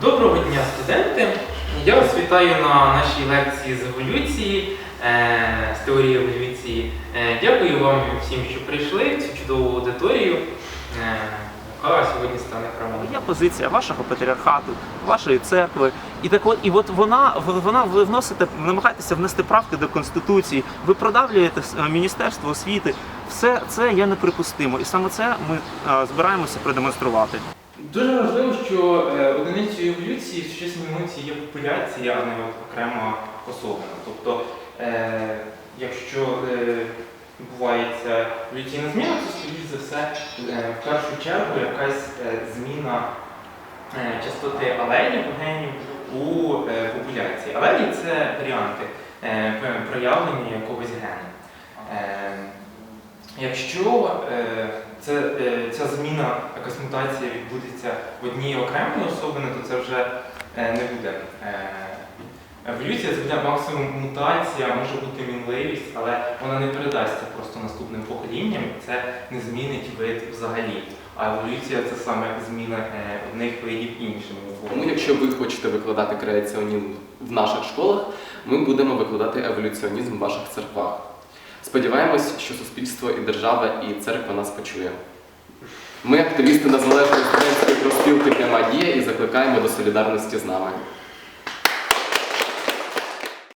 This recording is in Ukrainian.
Доброго дня, студенти! Я вас вітаю на нашій лекції з еволюції, з теорії еволюції. Е, Дякую вам всім, що прийшли в цю чудову аудиторію, е, яка сьогодні стане храмом. Є позиція вашого патріархату, вашої церкви, і так от, і от вона вона ви вносите, намагаєтеся внести правки до конституції. Ви продавлюєте е, міністерство освіти. Все це є неприпустимо, і саме це ми е, збираємося продемонструвати. Дуже важливо, що е, одиницею еволюції в сучасній науці є популяція, а не окрема особина. Тобто, е, якщо е, відбувається еволюційна зміна, то скоріш за все, е, в першу чергу якась е, зміна е, частоти алелів генів у е, популяції. Алелі це варіанти е, проявлення якогось гену. Е, Якщо е, це, е, ця зміна, якась мутація відбудеться в одній окремій особини, то це вже е, не буде. Еволюція це буде максимум мутація, може бути мінливість, але вона не передасться просто наступним поколінням, це не змінить вид взагалі. А еволюція це саме зміна е, одних видів іншими. Тому, якщо ви хочете викладати креаціонізм в наших школах, ми будемо викладати еволюціонізм в ваших церквах. Сподіваємось, що суспільство і держава, і церква нас почує. Ми, активісти незалежної студентської профспілки Пряма дія і закликаємо до солідарності з нами.